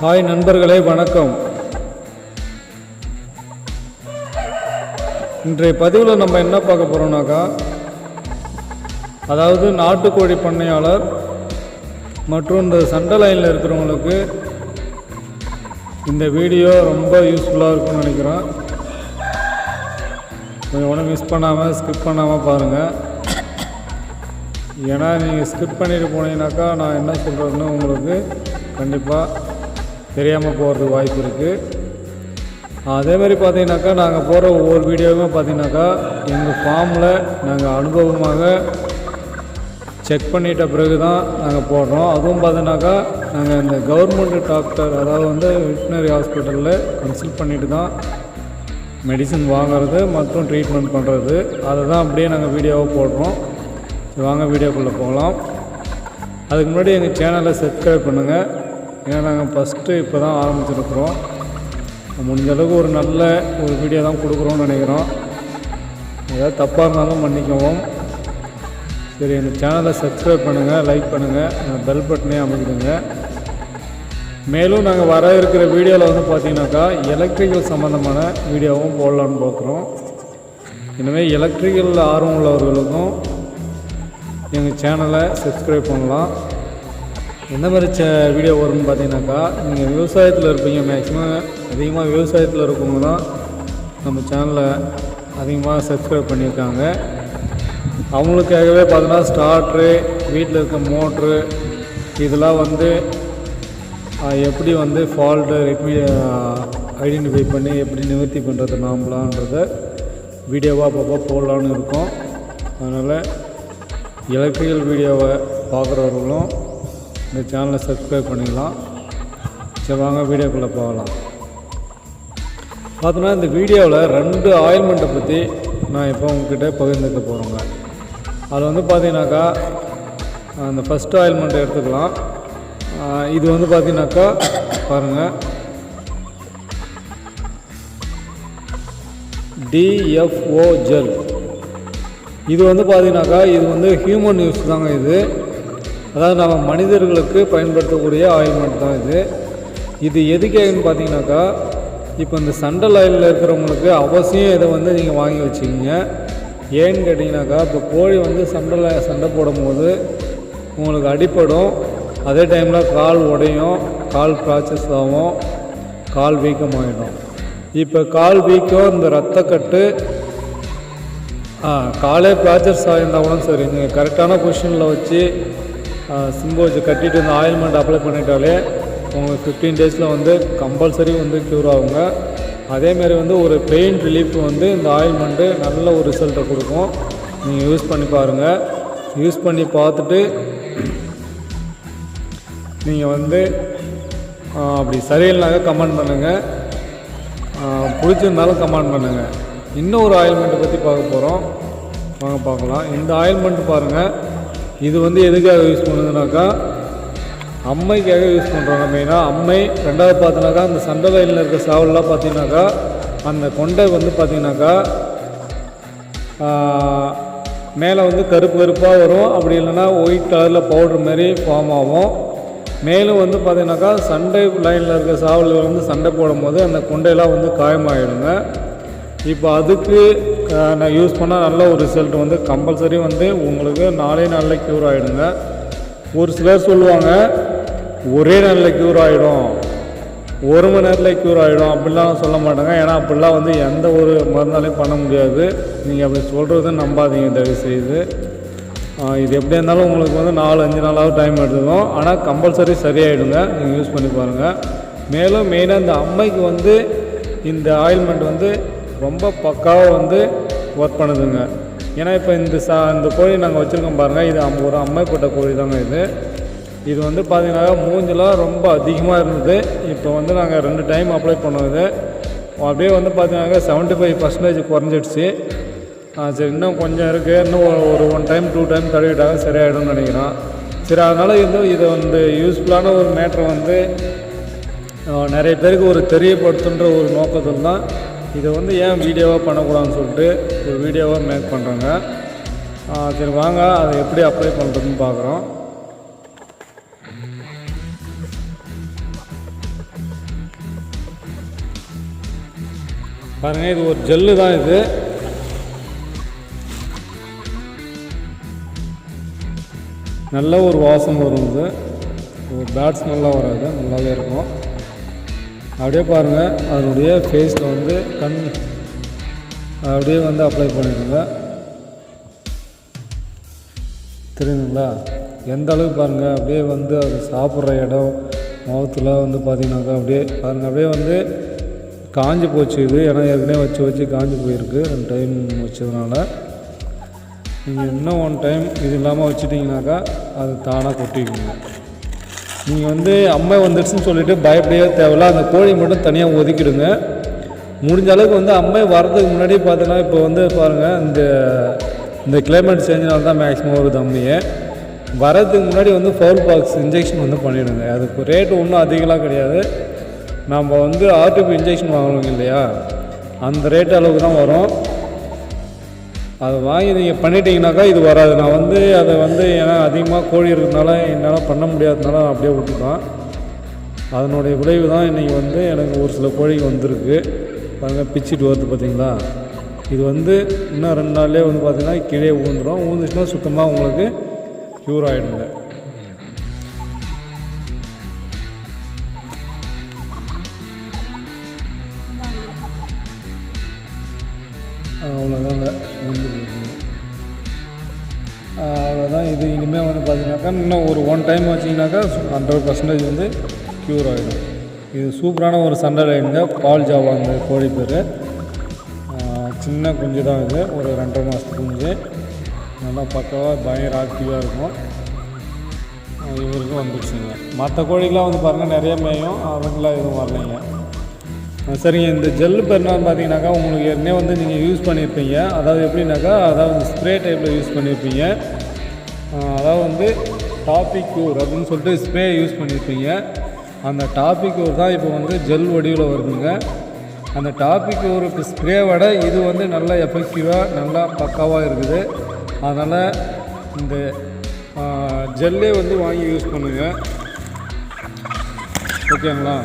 Hi நண்பர்களே வணக்கம். இன்றைய பதிவில் நம்ம என்ன பார்க்க போகிறோம்னாக்கா அதாவது நாட்டுக்கோழி பண்ணையாளர் மற்றும் இந்த சண்டை லைனில் இருக்கிறவங்களுக்கு இந்த வீடியோ ரொம்ப யூஸ்ஃபுல்லாக இருக்கும்னு நினைக்கிறேன். கொஞ்சம் ஒன்றும் மிஸ் பண்ணாமல் ஸ்கிப் பண்ணாமல் பாருங்கள் ஏன்னா நீங்கள் ஸ்கிப் பண்ணிட்டு போனீங்கன்னாக்கா நான் என்ன சொல்கிறேன்னு உங்களுக்கு கண்டிப்பாக தெரியாமல் போகிறதுக்கு வாய்ப்பு இருக்குது அதே மாதிரி பார்த்தீங்கன்னாக்கா நாங்கள் போகிற ஒவ்வொரு வீடியோவுமே பார்த்தீங்கன்னாக்கா எங்கள் ஃபார்மில் நாங்கள் அனுபவமாக செக் பண்ணிட்ட பிறகு தான் நாங்கள் போடுறோம். அதுவும் பார்த்தீங்கன்னாக்கா நாங்கள் இந்த கவர்மெண்ட் டாக்டர் அதாவது வந்து வெட்டினரி ஹாஸ்பிட்டலில் கன்சல்ட் பண்ணிட்டு தான் மெடிசன் வாங்குறது மற்றும் ட்ரீட்மெண்ட் பண்ணுறது அதை தான் அப்படியே நாங்கள் வீடியோவாக போடுறோம். வாங்க வீடியோக்குள்ளே போகலாம். அதுக்கு முன்னாடி எங்கள் சேனலை சப்ஸ்கிரைப் பண்ணுங்கள் ஏன்னா நாங்கள் ஃபஸ்ட்டு இப்போ தான் ஆரம்பிச்சிருக்கிறோம். முடிஞ்சளவுக்கு ஒரு நல்ல ஒரு வீடியோ தான் கொடுக்குறோம்னு நினைக்கிறோம். ஏதாவது தப்பாக இருந்தாலும் மன்னிக்கவும். சரி எங்கள் சேனலை சப்ஸ்கிரைப் பண்ணுங்கள் லைக் பண்ணுங்கள் பெல் பட்டனே அமைக்கிடுங்க. மேலும் நாங்கள் வர இருக்கிற வீடியோவில் வந்து பார்த்தீங்கன்னாக்கா எலக்ட்ரிக்கல் சம்மந்தமான வீடியோவும் போடலான்னு பார்க்குறோம் எனவே எலக்ட்ரிக்கல் ஆர்வம் உள்ளவர்களுக்கும் எங்கள் சேனலை சப்ஸ்கிரைப் பண்ணலாம். என்ன மாதிரி சே வீடியோ வரும்னு பார்த்தீங்கன்னாக்கா நீங்கள் விவசாயத்தில் இருப்பீங்க மேக்ஸிமம் அதிகமாக விவசாயத்தில் இருக்கவங்க தான் நம்ம சேனலை அதிகமாக சப்ஸ்கிரைப் பண்ணியிருக்காங்க. அவங்களுக்காகவே பார்த்தோன்னா ஸ்டார்ட்ரு வீட்டில் இருக்க மோட்ரு இதெல்லாம் வந்து எப்படி வந்து ஃபால்ட்டு ரெக்வி ஐடென்டிஃபை பண்ணி எப்படி நிவர்த்தி பண்ணுறது நாமலான்றத வீடியோவாக அப்பப்போ போடலான்னு இருக்கோம். அதனால் எலக்ட்ரிக்கல் வீடியோவை பார்க்குறவர்களும் இந்த சேனலை சப்ஸ்கிரைப் பண்ணிக்கலாம் சரி வாங்க வீடியோக்குள்ளே போகலாம். பார்த்தோன்னா இந்த வீடியோவில் ரெண்டு ஆயில்மெண்ட்டை பற்றி நான் இப்போ உங்ககிட்ட பகிர்ந்துக்க போகிறோங்க அதில் வந்து பார்த்தீங்கன்னாக்கா அந்த ஃபஸ்ட் ஆயில்மெண்ட்டை எடுத்துக்கலாம். இது வந்து பார்த்தீங்கன்னாக்கா பாருங்கள் டிஎஃப்ஓ ஜெல் இது வந்து பார்த்தீங்கன்னாக்கா இது வந்து ஹியூமன் யூஸ் தாங்க இது. அதாவது நம்ம மனிதர்களுக்கு பயன்படுத்தக்கூடிய ஆயில்மெண்ட் தான் இது. இது எதுக்காகன்னு பார்த்தீங்கன்னாக்கா இப்போ இந்த சண்டல் ஆயிலில் இருக்கிறவங்களுக்கு அவசியம் இதை வந்து நீங்கள் வாங்கி வச்சுக்கிங்க. ஏன்னு கேட்டிங்கனாக்கா இப்போ கோழி வந்து சண்டை சண்டை போடும்போது உங்களுக்கு அடிப்படும் அதே டைமில் கால் உடையும் கால் ப்ராச்சஸ் ஆகும் கால் வீக்கமாகிடும் இப்போ கால் வீக்கம் இந்த ரத்தக்கட்டு காலே ப்ராச்சர்ஸ் ஆகியிருந்தா கூட சரி நீங்கள் கரெக்டான பொசிஷனில் வச்சு சிம்பு வச்சு கட்டிட்டு இந்த ஆயில்மெண்ட் அப்ளை பண்ணிட்டாலே உங்களுக்கு ஃபிஃப்டீன் டேஸில் வந்து கம்பல்சரி வந்து க்யூர் ஆகுங்க. அதேமாரி வந்து ஒரு பெயின் ரிலீஃப் வந்து இந்த ஆயில்மெண்ட்டு நல்ல ஒரு ரிசல்ட்டை கொடுக்கும். நீங்கள் யூஸ் பண்ணி பாருங்கள் யூஸ் பண்ணி பார்த்துட்டு நீங்கள் வந்து அப்படி சரியில்லைனாக்க கமெண்ட் பண்ணுங்கள் பிடிச்சிருந்தாலும் கமெண்ட் பண்ணுங்கள் இன்னும் ஒரு ஆயில்மெண்ட்டை பற்றி பார்க்க போகிறோம் வாங்க பார்க்கலாம். இந்த ஆயில்மெண்ட் பாருங்கள் இது வந்து எதுக்காக யூஸ் பண்ணுதுனாக்கா அம்மைக்காக யூஸ் பண்ணுறாங்க மெயினாக அம்மை ரெண்டாவது பார்த்தோன்னாக்கா அந்த சண்டை வயலில் இருக்க சாவல்லாம் பார்த்தீங்கன்னாக்கா அந்த கொண்டை வந்து பார்த்தீங்கன்னாக்கா மேலே வந்து கருப்பு கருப்பாக வரும். அப்படி இல்லைன்னா ஒயிட் கலரில் பவுடர் மாதிரி ஃபார்ம் ஆகும். மேலும் வந்து பார்த்தீங்கன்னாக்கா சண்டை லைனில் இருக்க சாவல் வந்து சண்டை போடும்போது அந்த கொண்டையெல்லாம் வந்து காயமாகிடுங்க இப்போ அதுக்கு நான் யூஸ் பண்ணால் நல்ல ஒரு ரிசல்ட் வந்து கம்பல்சரி வந்து உங்களுக்கு நாலே நாளில் க்யூர் ஆகிடுங்க ஒரு சிலர் சொல்லுவாங்க ஒரே நாளில் க்யூர் ஆகிடும் ஒரு மணி நேரத்தில் க்யூர் ஆகிடும் அப்படிலாம் சொல்ல மாட்டாங்க. ஏன்னா அப்படிலாம் வந்து எந்த ஒரு மருந்தாலையும் பண்ண முடியாது. நீங்கள் அப்படி சொல்கிறத நம்பாதீங்க தயவு செய்து இது எப்படி இருந்தாலும் உங்களுக்கு வந்து நாலு அஞ்சு நாளாவது டைம் எடுத்துக்கும். ஆனால் கம்பல்சரி சரியாயிடுங்க. நீங்கள் யூஸ் பண்ணி பாருங்கள் மேலும் மெயினாக இந்த அம்மைக்கு வந்து இந்த ஆயில்மெண்ட் வந்து ரொம்ப பக்காவாக வந்து ஒர்க் பண்ணுதுங்க. ஏன்னா இப்போ இந்த சா இந்த கோழி நாங்கள் வச்சுருக்கோம் பாருங்கள் இது அம்- ஒரு அம்மைப்பட்ட கோழி தாங்க இது. இது வந்து பார்த்திங்கனாக்கா மூஞ்செலாம் ரொம்ப அதிகமாக இருந்தது. இப்போ வந்து நாங்கள் ரெண்டு டைம் அப்ளை பண்ணோம் இது. அப்படியே வந்து பார்த்தீங்கன்னா செவன்ட்டி ஃபைவ் பர்சன்டேஜ் குறைஞ்சிடுச்சு சரி இன்னும் கொஞ்சம் இருக்குது இன்னும் ஒரு- ஒன் டைம் டூ டைம் தடவிட்டாங்க சரியாயிடும்னு நினைக்கிறோம். சரி அதனால் இது இதை வந்து யூஸ்ஃபுல்லான ஒரு மேட்ரு வந்து நிறைய பேருக்கு ஒரு தெரியப்படுத்துன்ற ஒரு நோக்கத்தில் தான் இதை வந்து ஏன் வீடியோவாக பண்ணக்கூடாதுன்னு சொல்லிட்டு ஒரு வீடியோவாக மேக் பண்ணுறாங்க சரி வாங்க. அதை எப்படி அப்ளை பண்ணுறதுன்னு பார்க்குறோம். பாருங்கள் இது ஒரு ஜெல்லு தான் இது. நல்ல ஒரு வாசம் வரும் இது. ஒரு பேட்ஸ் நல்லா வராது. நல்லாவே இருக்கும். அப்படியே பாருங்கள் அதனுடைய ஃபேஸில் வந்து கண் அப்படியே வந்து அப்ளை பண்ணிடுங்க தெரியுதுங்களா? எந்த அளவுக்கு பாருங்கள் அப்படியே வந்து அது சாப்பிட்ற இடம் முகத்தில் வந்து பார்த்தீங்கன்னாக்கா அப்படியே பாருங்கள் அப்படியே வந்து காஞ்சி போச்சு இது. ஏன்னா ஏற்கனவே வச்சு வச்சு காஞ்சி போயிருக்கு. ரெண்டு டைம் வச்சதுனால. நீங்கள் இன்னும் ஒன் டைம் இது இல்லாமல் வச்சுட்டிங்கனாக்கா அது தானாக கொட்டிக்குங்க நீங்கள் வந்து அம்மை வந்துடுச்சுன்னு சொல்லிட்டு பயப்படையே தேவையில்ல. அந்த கோழி மட்டும் தனியாக ஒதுக்கிடுங்க. முடிஞ்ச அளவுக்கு வந்து அம்மை வர்றதுக்கு முன்னாடி பார்த்தீங்கன்னா இப்போ வந்து பாருங்கள் இந்த இந்த கிளைமேட் சேஞ்சினால தான் மேக்ஸிமம் வருது அம்மையே. வரதுக்கு முன்னாடி வந்து ஃபவுல் பாக்ஸ் இன்ஜெக்ஷன் வந்து பண்ணிவிடுங்க அதுக்கு ரேட்டு ஒன்றும் அதிகமாக கிடையாது. நம்ம வந்து ஆர்டிபி இன்ஜெக்ஷன் வாங்கணுங்க இல்லையா? அந்த ரேட் அளவுக்கு தான் வரும். அதை வாங்கி நீங்கள் பண்ணிட்டீங்கனாக்கா இது வராது. நான் வந்து அதை வந்து ஏன்னா அதிகமாக கோழி இருக்கிறதுனால என்னால் பண்ண முடியாததுனால நான் அப்படியே விட்டுட்டேன் அதனுடைய விளைவு தான் இன்றைக்கி வந்து எனக்கு ஒரு சில கோழிக்கு வந்திருக்கு. பாருங்கள் பிச்சுட்டு வருது பார்த்தீங்களா இது வந்து இன்னும் ரெண்டு நாள்லேயே வந்து பார்த்திங்கன்னா கீழே ஊந்துடும் ஊந்துச்சுன்னா சுத்தமாக உங்களுக்கு க்யூர் ஆகிடுங்க அவ்வளோதாங்க. வந்து அவ்வளோதான். இது இனிமேல் வந்து பார்த்தீங்கன்னாக்கா இன்னும் ஒரு ஒன் டைம் வச்சிங்கனாக்கா ஹண்ட்ரட் பர்சன்டேஜ் வந்து க்யூர் ஆகிடும் இது சூப்பரான ஒரு சண்டை லைனுங்க பால் ஜாவா அந்த கோழி பேர். சின்ன குஞ்சு தான் இது. ஒரு ரெண்டரை மாதத்து குஞ்சு. நல்லா பக்காவாக பயங்கர ஆக்டிவாக இருக்கும். இவருக்கும் வந்துடுச்சுங்க மற்ற கோழிக்கெலாம் வந்து பாருங்கள் நிறைய மேயும். அவங்களாம் எதுவும் வரலைங்க. சரிங்க. இந்த ஜெல் பெர்னான்னு பார்த்தீங்கன்னாக்கா உங்களுக்கு ஏற்கனவே வந்து நீங்கள் யூஸ் பண்ணியிருப்பீங்க. அதாவது எப்படின்னாக்கா அதாவது ஸ்ப்ரே டைப்பில் யூஸ் பண்ணியிருப்பீங்க. அதாவது வந்து டாபிக் க்யூர் அப்படின்னு சொல்லிட்டு ஸ்ப்ரே யூஸ் பண்ணியிருப்பீங்க. அந்த டாபிக் க்யூர் தான் இப்போ வந்து ஜெல் வடிவில் வருதுங்க. அந்த டாபிக் ஒரு ஸ்ப்ரே விட இது வந்து நல்லா எஃபெக்டிவாக நல்லா பக்காவாக இருக்குது. அதனால் இந்த ஜெல்லே வந்து வாங்கி யூஸ் பண்ணுங்கள் ஓகேங்களா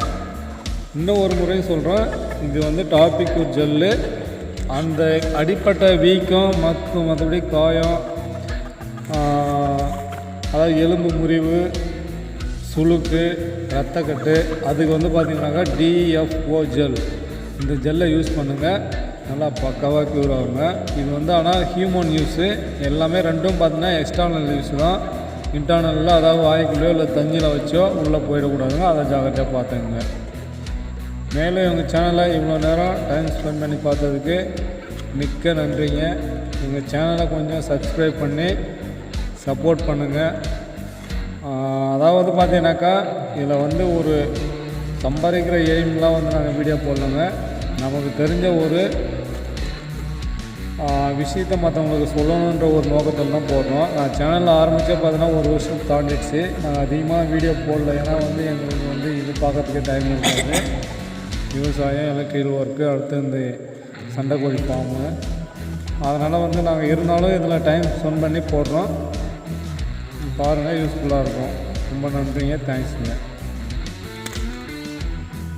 இன்னும் ஒரு முறையும் சொல்கிறேன் இது வந்து டாபிக் ஜெல்லு. அந்த அடிப்பட்ட வீக்கம் மற்ற மற்றபடி காயம் அதாவது எலும்பு முறிவு சுளுக்கு ரத்தக்கட்டு அதுக்கு வந்து பார்த்திங்கனாக்கா டிஎஃப்ஓ ஜெல் இந்த ஜெல்லை யூஸ் பண்ணுங்கள் நல்லா பக்காவாக க்யூர் ஆகுங்க. இது வந்து ஆனால் ஹியூமன் யூஸு எல்லாமே ரெண்டும் பார்த்தீங்கன்னா எக்ஸ்டர்னல் யூஸ் தான். இன்டர்னலில் அதாவது வாய்க்குள்ளேயோ இல்லை தண்ணியில் வச்சோ உள்ளே போயிடக்கூடாதுங்க. அதை ஜாகிரதையாக பார்த்துக்குங்க மேலும் எங்கள் சேனலை இவ்வளோ நேரம் டைம் ஸ்பெண்ட் பண்ணி பார்த்ததுக்கு மிக்க நன்றிங்க. எங்கள் சேனலை கொஞ்சம் சப்ஸ்கிரைப் பண்ணி சப்போர்ட் பண்ணுங்கள் அதாவது பார்த்தீங்கன்னாக்கா இதில் வந்து ஒரு சம்பாதிக்கிற எய்ம்லாம் வந்து நாங்கள் வீடியோ போடணுங்க. நமக்கு தெரிஞ்ச ஒரு விஷயத்த விஷயத்தை மற்றவங்களுக்கு சொல்லணுன்ற ஒரு நோக்கத்தில் தான் போடுறோம். நான் சேனலில் ஆரம்பித்தே பார்த்தீங்கன்னா ஒரு வருஷம் தாண்டிடுச்சு. நாங்கள் அதிகமாக வீடியோ போடல. ஏன்னா வந்து எங்களுக்கு வந்து இது பார்க்கறதுக்கு டைம் இருக்காது. விவசாயம் எலக்ட்ரிக்கல் ஒர்க்கு அடுத்து இந்த சண்டைக்கோழி ஃபார்மு அதனால் வந்து நாங்கள் இருந்தாலும் இதில் டைம் ஸ்பெண்ட் பண்ணி போடுறோம். பாருங்கள் யூஸ்ஃபுல்லாக இருக்கும். ரொம்ப நன்றிங்க. தேங்க்ஸுங்க